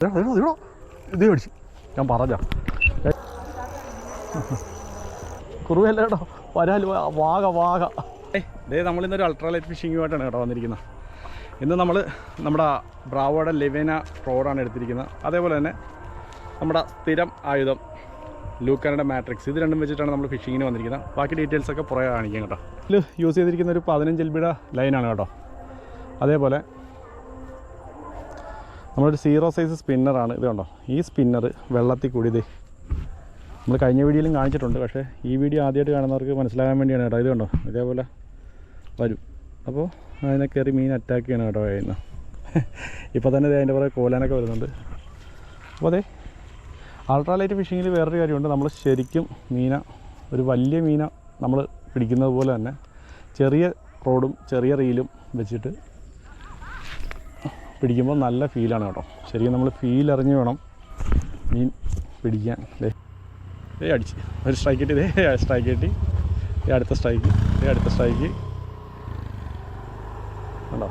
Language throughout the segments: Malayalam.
ഇത് മേടിച്ചു. ഞാൻ പറഞ്ഞ കുറുവല്ല കേട്ടോ വരാൽ വാഗ വാഗ. ഏ നമ്മളിന്നൊരു അൾട്രാലൈറ്റ് ഫിഷിങ്ങുമായിട്ടാണ് കേട്ടോ വന്നിരിക്കുന്നത് ഇന്ന് നമ്മൾ നമ്മുടെ ബ്രാവോയുടെ ലെവേന റോഡാണ് എടുത്തിരിക്കുന്നത് അതേപോലെ തന്നെ നമ്മുടെ സ്ഥിരം ആയുധം ലൂക്കാനയുടെ മാട്രിക്സ് ഇത് രണ്ടും വെച്ചിട്ടാണ് നമ്മൾ ഫിഷിങ്ങിന് വന്നിരിക്കുന്നത് ബാക്കി ഡീറ്റെയിൽസൊക്കെ പുറകെ കാണിക്കാം കേട്ടോ. ഇതിൽ യൂസ് ചെയ്തിരിക്കുന്ന ഒരു പതിനഞ്ച് എൽ ബിയുടെ ലൈനാണ് കേട്ടോ. അതേപോലെ നമ്മളൊരു സീറോ സൈസ് സ്പിന്നറാണ് കണ്ടോ? ഈ സ്പിന്നർ വെള്ളത്തിൽ കൂടി ഇത് നമ്മൾ കഴിഞ്ഞ വീഡിയോയിലും കാണിച്ചിട്ടുണ്ട്. പക്ഷേ ഈ വീഡിയോ ആദ്യമായിട്ട് കാണുന്നവർക്ക് മനസ്സിലാകാൻ വേണ്ടിയാണ് കേട്ടോ. ഇത് കണ്ടോ? ഇതേപോലെ വരും. അപ്പോൾ അതിനെ കയറി മീൻ അറ്റാക്ക് ചെയ്യണം കേട്ടോ കഴിയുന്നത് ഇപ്പോൾ തന്നെ അതിന്റെ പുറകെ കോലാനൊക്കെ വരുന്നുണ്ട്. അപ്പോൾ അതെ അൾട്രാലൈറ്റ് ഫിഷിങ്ങിൽ വേറൊരു കാര്യമുണ്ട്. നമ്മൾ ശരിക്കും മീന ഒരു വലിയ മീന നമ്മൾ പിടിക്കുന്നത് പോലെ തന്നെ ചെറിയ റോഡും ചെറിയ റീലും വെച്ചിട്ട് പിടിക്കുമ്പോൾ നല്ല ഫീലാണ് കേട്ടോ. ശരിക്കും നമ്മൾ ഫീൽ അറിഞ്ഞ് വേണം മീൻ പിടിക്കാൻ. ദേ ദേ അടിച്ച്. ഒരു സ്ട്രൈക്ക് കിട്ടി ദേ സ്ട്രൈക്ക് കിട്ടി ദേ അടുത്ത സ്ട്രൈക്ക് ദേ അടുത്ത സ്ട്രൈക്ക് കണ്ടോ?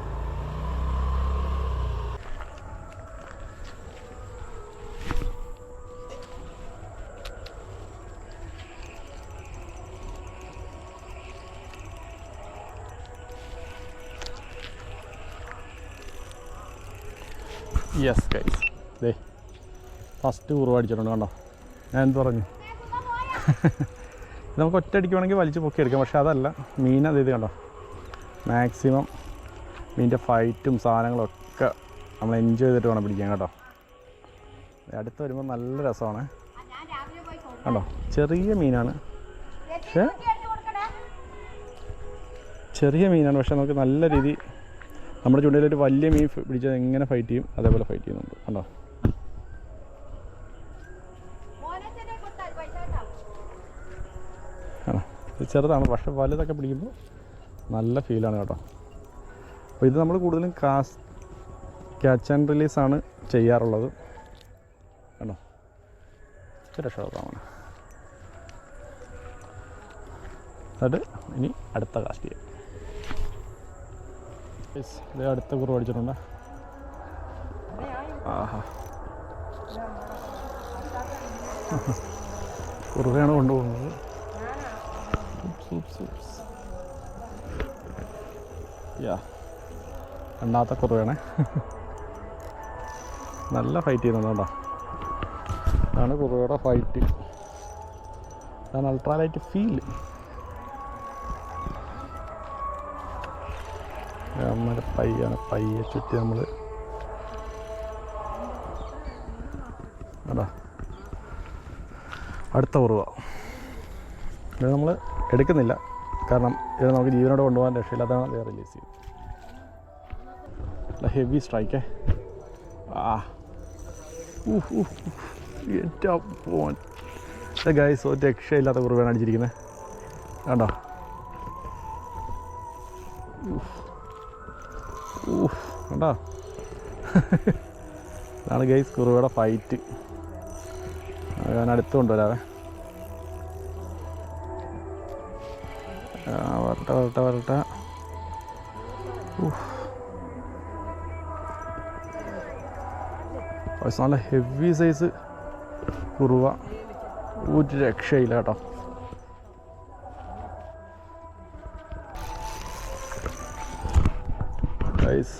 യെസ് ഗൈസ് ദേ ഫസ്റ്റ് ടൂർ അടിച്ചിട്ടുണ്ട് കണ്ടോ? ഞാൻ എന്ത് പറഞ്ഞു? നമുക്ക് നമുക്ക് അടിക്കുവാണെങ്കിൽ വലിച്ചു വലിച്ച് പൊക്കിയെടുക്കാം പക്ഷേ അതല്ല. മീൻ അത് ഇത് കണ്ടോ? മാക്സിമം മീനിന്റെ ഫൈറ്റും സാധനങ്ങളൊക്കെ നമ്മൾ എൻജോയ് ചെയ്തിട്ട് വേണം പിടിക്കാൻ കേട്ടോ. അടുത്ത് വരുമ്പോൾ നല്ല രസമാണ്. കണ്ടോ? ചെറിയ മീനാണ്. പക്ഷേ ചെറിയ മീനാണ് പക്ഷെ നമുക്ക് നല്ല രീതി നമ്മുടെ ചൂണ്ടയിലൊരു വലിയ മീൻ പിടിച്ചത് എങ്ങനെ ഫൈറ്റ് ചെയ്യും. അതേപോലെ ഫൈറ്റ് ചെയ്യുന്നുണ്ട്. കണ്ടോ? ചെറുതാണ്. പക്ഷെ വലുതൊക്കെ പിടിക്കുമ്പോൾ നല്ല ഫീലാണ് കേട്ടോ. അപ്പോൾ ഇത് നമ്മൾ കൂടുതലും കാസ് ക്യാച്ച് ആൻഡ് റിലീസാണ് ചെയ്യാറുള്ളത്. കേട്ടോ രക്ഷപ്പെടാമാണ് എന്നിട്ട് ഇനി അടുത്ത കാസ്റ്റ് ചെയ്യാം. ദേ അടുത്ത കുറവ് അടിച്ചിട്ടുണ്ട് ആഹാ. കൊണ്ടുപോകുന്നത്. യാ. രണ്ടാമത്തെ നല്ല ഫൈറ്റ് ചെയ്യുന്നുണ്ട് കേട്ടോ. ഇതാണ് കുറവയുടെ ഫൈറ്റ് ഇതാണ് അൾട്രാലൈറ്റ് ഫീൽ നമ്മുടെ പയ്യാണ്. പയ്യെ ചുറ്റി നമ്മൾ അതാ. അടുത്ത ഉറവ. ഇത് നമ്മൾ എടുക്കുന്നില്ല. കാരണം ഇത് നമുക്ക് ജീവനോട് കൊണ്ടുപോകാൻ രക്ഷയില്ല. അതാണ് വേറെ റിലീസ് ചെയ്യും ഹെവി സ്ട്രൈക്കേ ആ. പോൻ ഗൈസ് ഒരു രക്ഷയില്ലാത്ത കുറവാണ് അടിച്ചിരിക്കുന്നത് കണ്ടോ? ഊഫ് കണ്ടോ? ഇതാണ് ഗൈസ് കുറുവയുടെ ഫൈറ്റ് ഞാൻ അടുത്ത് കൊണ്ടുവരാവേ. വരട്ടെ വരട്ടെ വരട്ടെ. നല്ല ഹെവി സൈസ് കുറുവ. ഒരു രക്ഷയില്ല കേട്ടോ. ഗൈസ്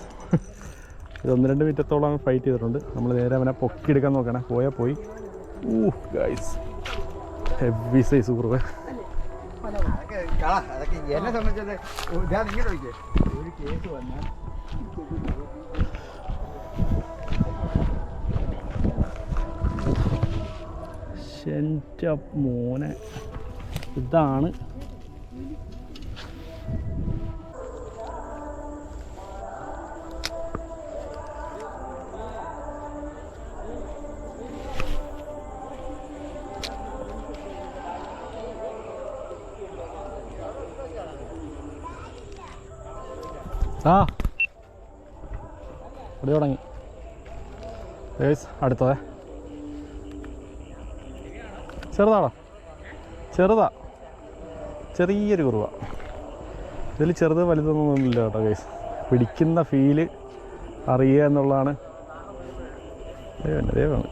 ഇത് ഒന്ന് രണ്ട് മിനിറ്റത്തോളം ഫൈറ്റ് ചെയ്തിട്ടുണ്ട്. നമ്മൾ നേരെ അവനെ പൊക്കിയെടുക്കാൻ നോക്കണേ. പോയാൽ പോയി. ഊ ഗൈസ് ഹെവി സൈസ് കുറവ് മോനെ. ഇതാണ് ആ. ഇവിടെ തുടങ്ങി. അടുത്തതേ. ചെറുതാടാ. ചെറുതാ. ചെറിയൊരു കുറുവ. ഇതിൽ ചെറുത് വലുതൊന്നും ഇല്ല കേട്ടോ ഗൈസ് പിടിക്കുന്ന ഫീൽ അറിയുക എന്നുള്ളതാണ്. ദൈവം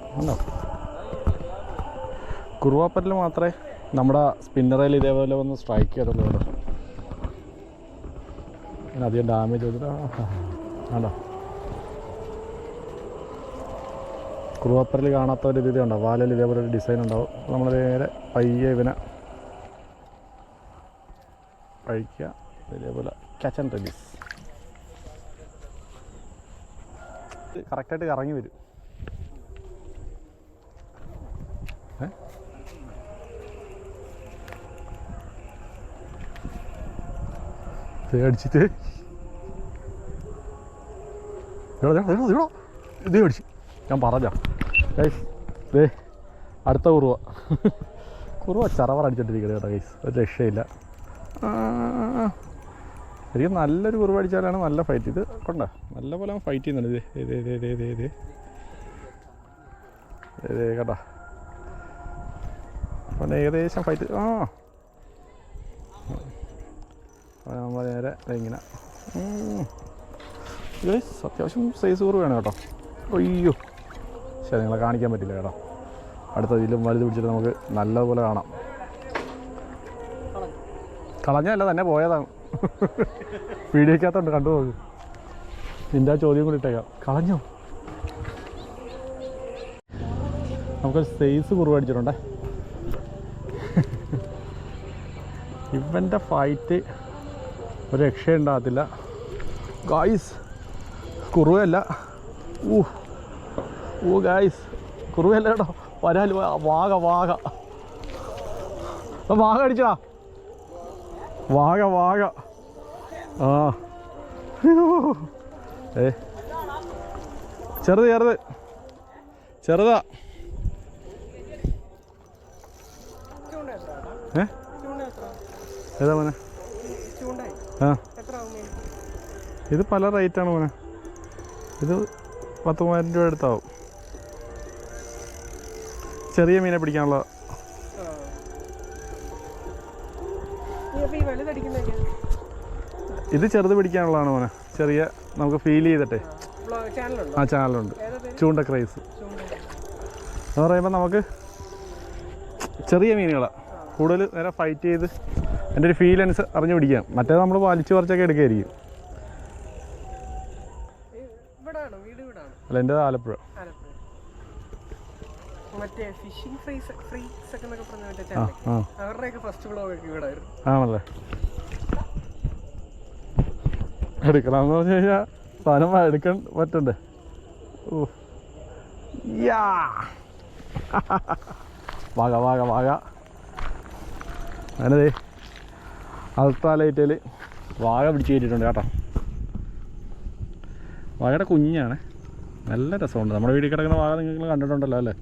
കുറുവാപ്പറ്റിൽ മാത്രമേ നമ്മുടെ സ്പിന്നറിൽ ഇതേപോലെ ഒന്ന് സ്ട്രൈക്ക് ചെയ്തുള്ളൂ കേട്ടോ. അങ്ങനെ അധികം ഡാമേജ് ചെയ്തിട്ട് ആണ്ടോ കുറുവാപ്പറിൽ കാണാത്ത ഒരു രീതി ഉണ്ടോ വാലിൽ ഇതേപോലെ ഒരു ഡിസൈൻ ഉണ്ടാവും നമ്മൾ നേരെ പയ്യെ ഇവനെ കഴിക്കുക ഇതേപോലെ ക്യാച്ച് ആൻഡ് റിലീസ് കറക്റ്റായിട്ട് കറങ്ങി വരും. ദേ അടിച്ചിട്ട്. ഇതേ അടിച്ച്. ഞാൻ പറഞ്ഞ ഗൈസ് ദേ അടുത്ത കുറുവ. കുറുവ ചറവറ അടിച്ചിട്ടിരിക്കണേ കേട്ടോ ഗൈസ് ഒരു രക്ഷയില്ല. ശരിക്കും നല്ലൊരു കുറുവ അടിച്ചാലാണ് നല്ല ഫൈറ്റ് ഇത് കൊണ്ട നല്ല പോലെ അവൻ ഫൈറ്റ് ചെയ്യുന്നുണ്ട്. ഇത് ഇത് ഇത് ഇത് ഇത് ഇത് കേട്ടോ അപ്പം ഏകദേശം ഫൈറ്റ് ആ. നമ്മൾ നേരെ ഇങ്ങനെ അത്യാവശ്യം സൈസ് കുറവാണ് കേട്ടോ. അയ്യോ. ശരി നിങ്ങളെ കാണിക്കാൻ പറ്റില്ല കേട്ടോ. അടുത്ത ഇതിലും വലുത് പിടിച്ചിട്ട് നമുക്ക് നല്ലതുപോലെ കാണാം. കളഞ്ഞല്ല തന്നെ പോയതാണ് വീഡിയോക്കകത്തുണ്ട് കണ്ടു നോക്ക്. നിന്റെ ആ ചോദ്യം കൂടി ഇട്ടേക്കാം. കളഞ്ഞോ? നമുക്കൊരു സൈസ് കുറവടിച്ചിട്ടുണ്ടേ ഇവന്റെ ഫൈറ്റ് ഒരു രക്ഷയുണ്ടാകത്തില്ല. ഗായ്സ് കുറുവല്ല ഊ ഊ ഗായ്സ് കുറുവല്ല കേട്ടോ വരാൽ വാഗ വാഗ. വാഗ അടിച്ചാ. വാഗ വാഗ. ആ. ഏ. ചെറുത് ചെറുത്. ചെറുതാ. ഏ? ഏതാ മോനെ? ഇത് പല റേറ്റാണ് മോനെ. ഇത് പത്ത് മൂവായിരം രൂപ അടുത്താവും. ചെറിയ മീനെ പിടിക്കാനുള്ള ഇത് ചെറുത് പിടിക്കാനുള്ളതാണ് മോനെ. ചെറിയ നമുക്ക് ഫീൽ ചെയ്തിട്ടെ. ആ. ചാനലുണ്ട് ചൂണ്ട ക്രൈസ് എന്ന് പറയുമ്പോൾ നമുക്ക് ചെറിയ മീനുകളാണ് കൂടുതൽ നേരെ ഫൈറ്റ് ചെയ്ത് എന്റെ ഒരു ഫീൽ അനുസരിച്ച് അറിഞ്ഞു പിടിക്കാം. മറ്റേ നമ്മൾ വലിച്ചു പറിച്ചൊക്കെ എടുക്കുകയായിരിക്കും അല്ല എന്റെ ആലപ്പുഴ. ആണല്ലേ? എടുക്കണമെന്ന് പറഞ്ഞു കഴിഞ്ഞാൽ സാധനം എടുക്കാൻ പറ്റണ്ടേ? ഓ. യാ! വാഗ വാഗ വാഗ. അങ്ങനതേ അൾട്രാ വാഴ പിടിച്ച് കയറ്റിയിട്ടുണ്ട് കേട്ടോ. വാഴയുടെ കുഞ്ഞാണ്. നല്ല രസമുണ്ട്. നമ്മുടെ വീട്ടിൽ കിടക്കുന്ന വാഴ നിങ്ങൾ കണ്ടിട്ടുണ്ടല്ലോ അല്ലേ?